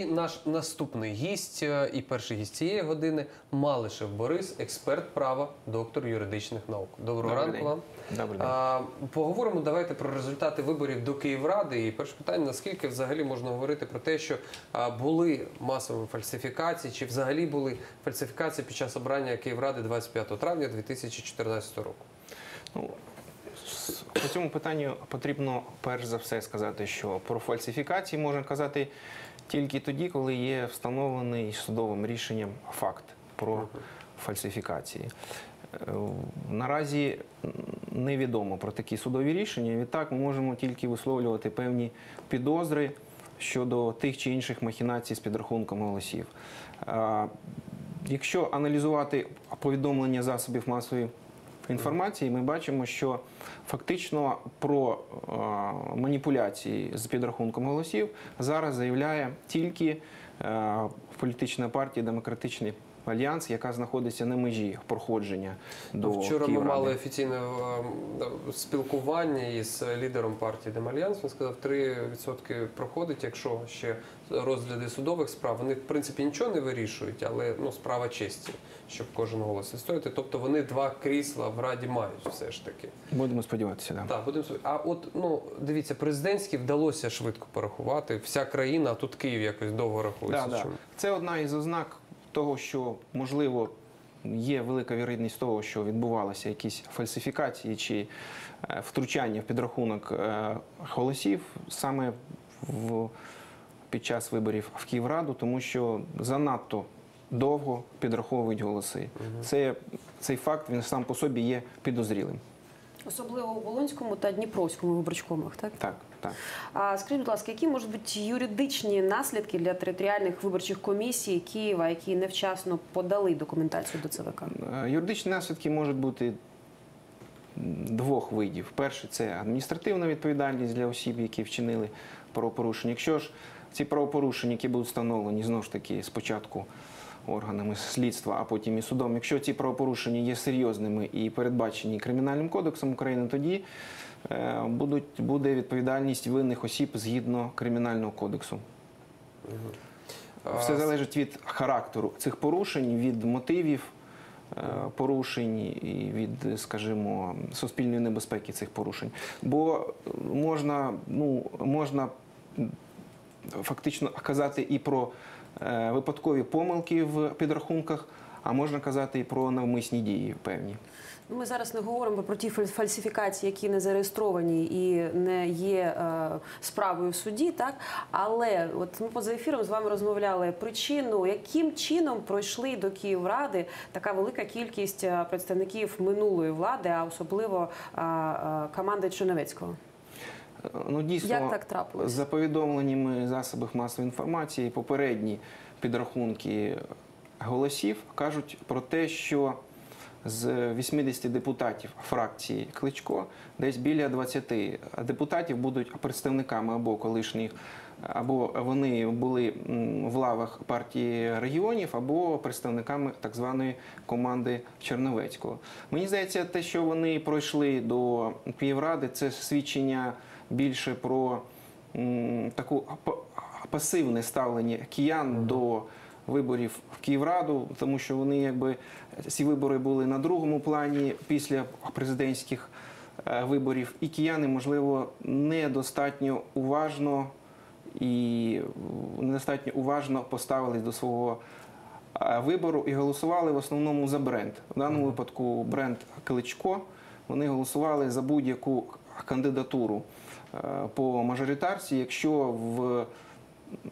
І наш наступний гість е, і перший гість цієї години Малишев Борис, експерт права, доктор юридичних наук. Доброго Добрий ранку вам. Добрий день. А, поговоримо давайте про результати виборів до Київради. І перше питання: наскільки взагалі можна говорити про те, що були масові фальсифікації, чи взагалі були фальсифікації під час обрання Київради 25 травня 2014 року? Ну, по цьому питанню потрібно перш за все сказати, що про фальсифікації можна казати тільки тоді, коли є встановлений судовим рішенням факт про фальсифікації. Е, Наразі невідомо про такі судові рішення. Відтак ми можемо тільки висловлювати певні підозри щодо тих чи інших махінацій з підрахунком голосів. Якщо аналізувати повідомлення засобів масової інформації, ми бачимо, що фактично про е, маніпуляції з підрахунком голосів зараз заявляє тільки е, політична партія Демократичний Альянс, яка знаходиться на межі проходження до Вчора ми мали офіційне е, спілкування із лідером партії Демальянс. Він сказав, 3% проходить, якщо ще розгляди судових справ. Вони в принципі нічого не вирішують, але ну справа честі, щоб кожен голос відстояти. Тобто вони два крісла в раді мають все ж таки. Будемо сподіватися, да. Так, будемо. А от ну дивіться, президентські вдалося швидко порахувати. Вся країна, а тут Київ якось довго рахується. Да, да. Це одна із ознак того, що можливо є велика вірогідність того, що відбувалися якісь фальсифікації чи е, втручання в підрахунок е, голосів саме в, під час виборів в Київраду, тому що занадто довго підраховують голоси. Це, цей факт він сам по собі є підозрілим. Особливо у Болонському та Дніпровському виборчкомах, так? Так, так. А скажіть, будь ласка, які можуть бути юридичні наслідки для територіальних виборчих комісій Києва, які невчасно подали документацію до ЦВК? Е, Юридичні наслідки можуть бути двох видів. Перше це адміністративна відповідальність для осіб, які вчинили правопорушення. Якщо ж ці правопорушення, які будуть встановлені знову ж таки спочатку органами слідства, а потім і судом, якщо ці правопорушення є серйозними і передбачені Кримінальним кодексом України, тоді е, будуть, буде відповідальність винних осіб згідно Кримінального кодексу. Все залежить від характеру цих порушень, від мотивів е, порушень і від, скажімо, суспільної небезпеки цих порушень. Бо можна, ну, можна фактично казати і про випадкові помилки в підрахунках, а можна казати і про навмисні дії певні. Ну, ми зараз не говоримо про ті фаль- фальсифікації, які не зареєстровані і не є е, справою в суді, так але от ми поза ефіром з вами розмовляли причину, яким чином пройшли до Київради така велика кількість е, представників минулої влади, а особливо е, е, команди Черновецького. Ну, дійсно, Як так трапилось? За повідомленнями засобів масової інформації, попередні підрахунки голосів кажуть про те, що з 80 депутатів фракції Кличко десь біля 20 депутатів будуть представниками або колишніх, або вони були в лавах партії регіонів, або представниками так званої команди Черновецького. Мені здається, те, що вони пройшли до Київради, це свідчення більше про таку пасивне ставлення киян до виборів в Київраду, тому що вони якби ці вибори були на другому плані після президентських е, виборів, і кияни, можливо, недостатньо уважно і недостатньо уважно поставились до свого е, вибору і голосували в основному за бренд. В даному випадку бренд Кличко. Вони голосували за будь-яку кандидатуру е, по мажоритарці, якщо в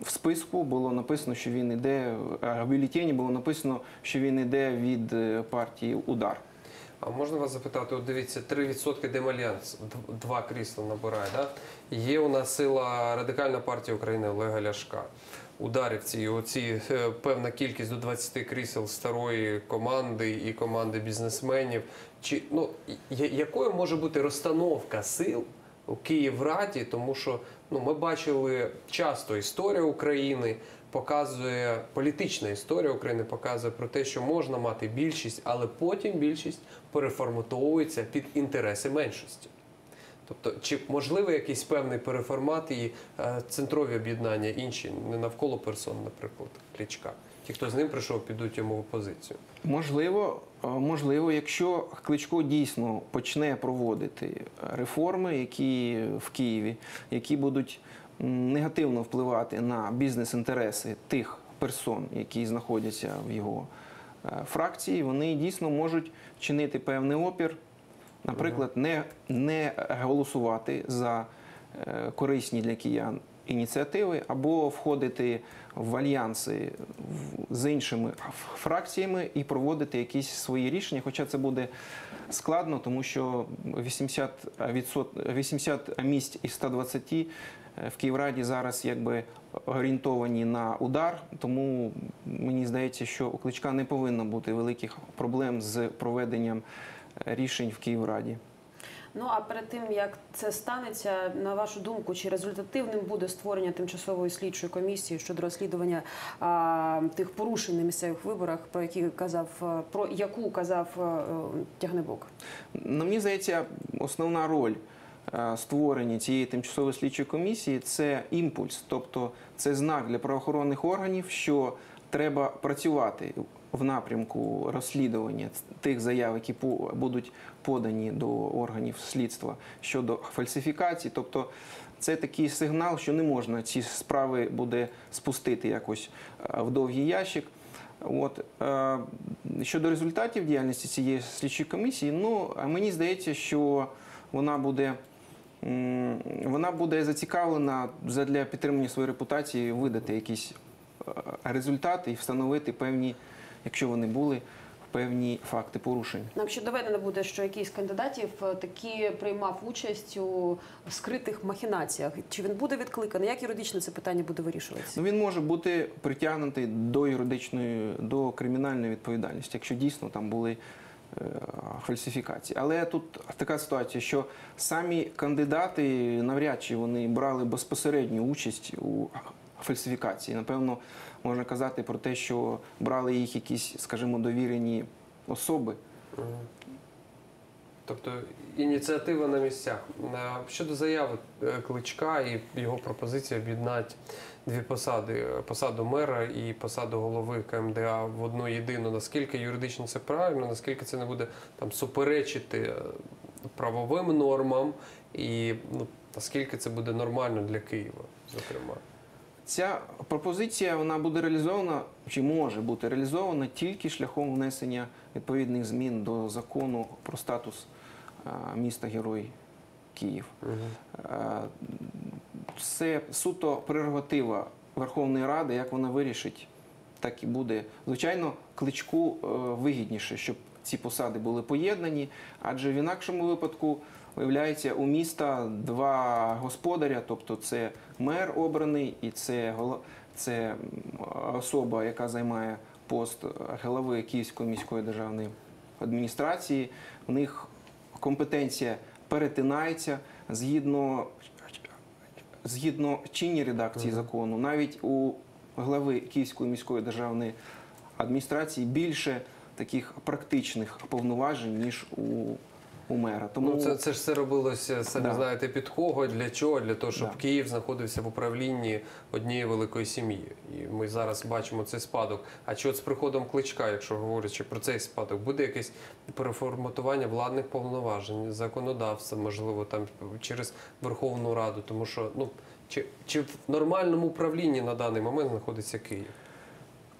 в списку було написано, що він іде е, в бюлетені було написано, що він іде від е, партії Удар. А можна вас запитати, от дивіться, 3% Демальянс, два крісла набирає. Да? Є у нас сила Радикальна партія України Олега Ляшка. Ударівці, і оці е, певна кількість до 20 крісел старої команди і команди бізнесменів. Чи ну якою може бути розстановка сил у Київраді? Тому що ну ми бачили часто історія України. Показує політична історія України, показує про те, що можна мати більшість, але потім більшість переформатовується під інтереси меншості. Тобто, чи можливий якийсь певний переформат і е, центрові об'єднання інші, не навколо персон, наприклад, Кличка? Ті, хто з ним прийшов, підуть йому в опозицію. Можливо, е, можливо, якщо Кличко дійсно почне проводити реформи, які в Києві, які будуть негативно впливати на бізнес-інтереси тих персон, які знаходяться в його е, фракції, вони дійсно можуть чинити певний опір, наприклад, не, не голосувати за е, корисні для киян ініціативи або входити в альянси з іншими фракціями і проводити якісь свої рішення. Хоча це буде складно, тому що 80, 80 місць із 120 е, в Київраді зараз якби орієнтовані на удар. Тому мені здається, що у Кличка не повинно бути великих проблем з проведенням е, рішень в Київраді. Ну а перед тим як це станеться, на вашу думку, чи результативним буде створення тимчасової слідчої комісії щодо розслідування а, тих порушень на місцевих виборах, про які казав е, про яку казав е, е, Тягнебок? Ну, мені здається, основна роль створення цієї тимчасової слідчої комісії це імпульс, тобто це знак для правоохоронних органів, що треба працювати в напрямку розслідування тих заяв, які будуть подані до органів слідства щодо фальсифікацій. Тобто це такий сигнал, що не можна ці справи буде спустити якось е, в довгий ящик. От е, щодо результатів діяльності цієї слідчої комісії, ну мені здається, що вона буде. Вона буде зацікавлена для підтримання своєї репутації видати якісь е, результати і встановити певні, якщо вони були, певні факти порушень. Нам ще доведено буде, що якийсь кандидатів е, таки приймав участь у скритих махінаціях. Чи він буде відкликаний? Як юридично це питання буде вирішуватися? Ну, він може бути притягнутий до юридичної, до кримінальної відповідальності, якщо дійсно там були е, фальсифікації. Але тут така ситуація, що самі кандидати навряд чи вони брали безпосередню участь у фальсифікації. Напевно, можна казати про те, що брали їх якісь, скажімо, довірені особи. Тобто ініціатива на місцях. Е, Щодо заяви е, Кличка і його пропозиції об'єднати дві посади: е, посаду мера і посаду голови КМДА в одну єдину. Наскільки юридично це правильно, наскільки це не буде там суперечити правовим нормам, і ну, наскільки це буде нормально для Києва, зокрема. Ця пропозиція вона буде реалізована чи може бути реалізована тільки шляхом внесення відповідних змін до закону про статус міста Герой Київ. Е, Це суто прерогатива Верховної Ради, як вона вирішить, так і буде. Звичайно, кличку е, вигідніше, щоб ці посади були поєднані, адже в інакшому випадку виявляється у міста два господаря, тобто це мер обраний і це, це особа, яка займає пост голови Київської міської державної адміністрації. У них компетенція перетинається згідно, згідно чинній редакції закону, навіть у глави Київської міської державної адміністрації більше таких практичних повноважень, ніж у, у мера. Тому Ну, це, це ж все робилося, самі Да. знаєте, під кого, для чого? Для того, щоб Да. Київ знаходився в управлінні однієї великої сім'ї. І ми зараз бачимо цей спадок. А чи от з приходом кличка, якщо говорячи про цей спадок, буде якесь переформатування владних повноважень, законодавства, можливо, там через Верховну Раду, тому що ну чи, чи в нормальному управлінні на даний момент знаходиться Київ?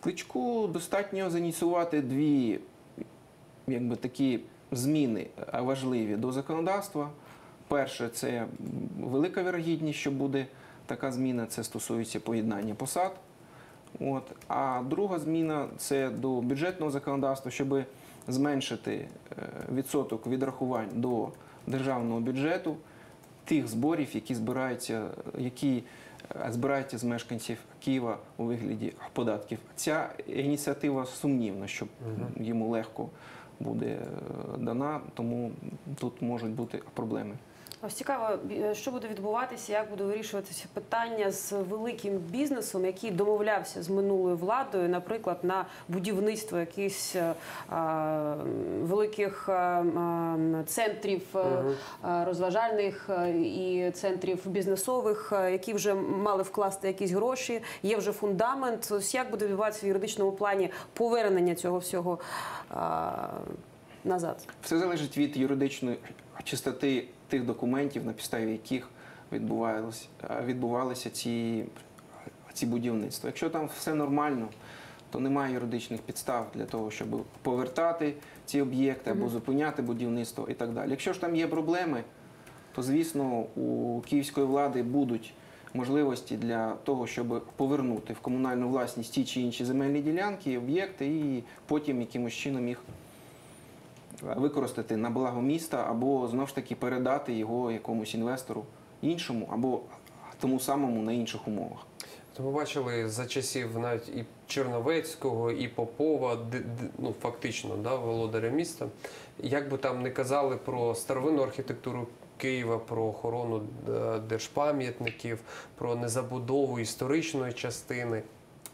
Кличку достатньо заініціювати дві якби, такі зміни е, важливі до законодавства. Перше, це велика вірогідність, що буде така зміна, це стосується поєднання посад. От. А друга зміна це до бюджетного законодавства, щоб зменшити е, відсоток відрахувань до державного бюджету тих зборів, які збираються, які е, збираються з мешканців Києва у вигляді податків. Ця ініціатива сумнівна, що йому легко буде е, дана, тому тут можуть бути проблеми. Ось цікаво, е, що буде відбуватися, як буде вирішуватися питання з великим бізнесом, який домовлявся з минулою владою, наприклад, на будівництво якихось е, а, великих е, м, центрів е, е, розважальних е, і центрів бізнесових, е, які вже мали вкласти якісь гроші. Є вже фундамент. Ось як буде відбуватися в юридичному плані повернення цього всього а, назад? Все залежить від юридичної чистоти тих документів, на підставі яких відбувалися, відбувалися ці, ці будівництва. Якщо там все нормально, то немає юридичних підстав для того, щоб повертати ці об'єкти або зупиняти будівництво і так далі. Якщо ж там є проблеми, то звісно у київської влади будуть можливості для того, щоб повернути в комунальну власність ті чи інші земельні ділянки, об'єкти, і потім якимось чином їх використати на благо міста, або знову ж таки передати його якомусь інвестору іншому, або тому самому на інших умовах. То ми бачили за часів навіть і Черновецького, і Попова, ну фактично, да, володаря міста. Як би там не казали про старовинну архітектуру Києва, про охорону е, держпам'ятників, про незабудову історичної частини.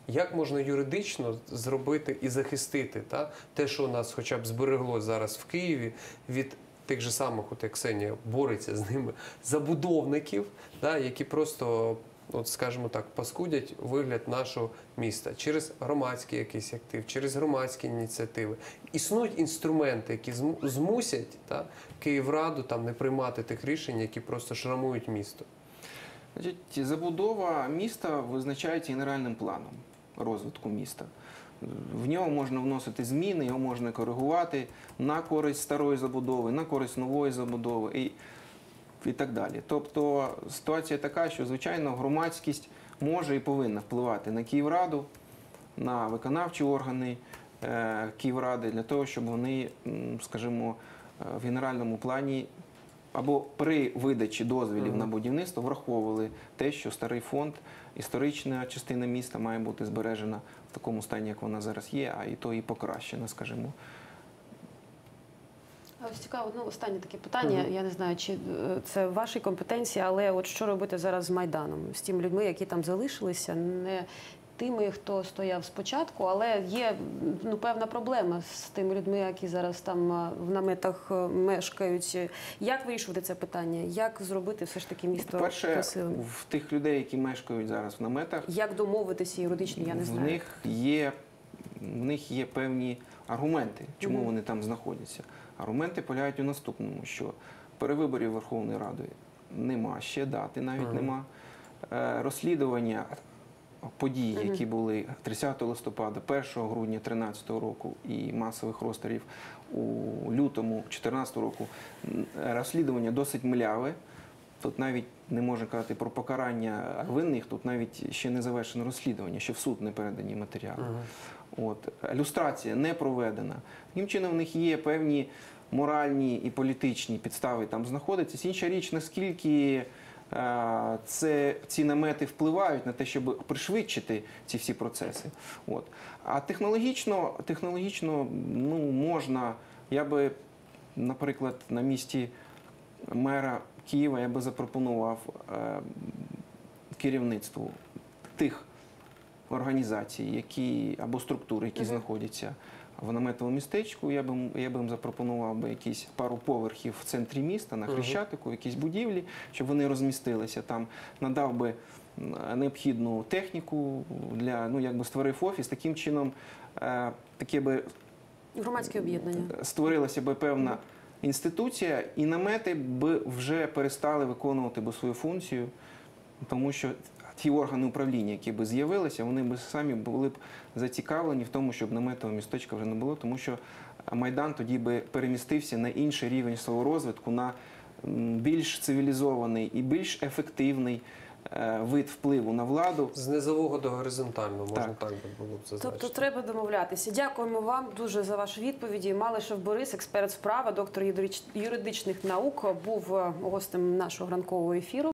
Як можна юридично зробити і захистити та, те, що у нас хоча б збереглось зараз в Києві від тих же самих, от як Ксенія бореться з ними, забудовників, та, які просто, от скажімо так, паскудять вигляд нашого міста через громадський якийсь актив, через громадські ініціативи. Існують інструменти, які зму- змусять та, Київраду там не приймати тих рішень, які просто шрамують місто. Забудова міста визначається генеральним планом розвитку міста. В нього можна вносити зміни, його можна коригувати на користь старої забудови, на користь нової забудови і, і так далі. Тобто ситуація така, що звичайно громадськість може і повинна впливати на Київраду, на виконавчі органи е, Київради для того, щоб вони, скажімо, е, в генеральному плані або при видачі дозволів Мгм. на будівництво враховували те, що старий фонд, історична частина міста має бути збережена в такому стані, як вона зараз є, а і то і покращена, скажімо. Ось цікаво, ну останнє таке питання. Я не знаю, чи е, це в вашій компетенції, але от що робити зараз з Майданом, з тими людьми, які там залишилися, не тими, хто стояв спочатку, але є ну певна проблема з тими людьми, які зараз там в наметах е, мешкають. Як вирішувати це питання? Як зробити все ж таки місто Перше, красивим? в тих людей, які мешкають зараз в наметах, Як домовитися юридично, я не в знаю. них є в них є певні аргументи, чому Мгм. вони там знаходяться. Аргументи полягають у наступному, що перевиборів Верховної Ради нема ще дати, навіть Мгм. нема. Е, Розслідування подій, які були 30 листопада, 1 грудня 2013 року і масових розстрілів у лютому 2014 року, розслідування досить мляве. Тут навіть не можна казати про покарання винних, тут навіть ще не завершено розслідування, ще в суд не передані матеріали. От люстрація не проведена. Таким чином, в них є певні моральні і політичні підстави там знаходитися. Інша річ, наскільки це ці намети впливають на те, щоб пришвидшити ці всі процеси. От. А технологічно, технологічно ну, можна, я би, наприклад, на місці мера Києва я би запропонував е, керівництву тих організацій, які або структур, які знаходяться в наметовому містечку. Я би я би їм запропонував би якісь пару поверхів в центрі міста на Хрещатику, якісь будівлі, щоб вони розмістилися там, надав би необхідну техніку для ну якби створив офіс. Таким чином, е, таке би Громадське об'єднання. створилася би певна інституція, і намети б вже перестали виконувати би свою функцію, тому що ті органи управління, які б з'явилися, вони б самі були б зацікавлені в тому, щоб наметового містечка вже не було, тому що Майдан тоді би перемістився на інший рівень свого розвитку, на більш цивілізований і більш ефективний е, вид впливу на владу. З низового до горизонтального, можна Так. так, би було б зазначити. Тобто треба домовлятися. Дякуємо вам дуже за ваші відповіді. Малишев Борис, експерт справа, доктор юридич- юридичних наук, був е, гостем нашого ранкового ефіру.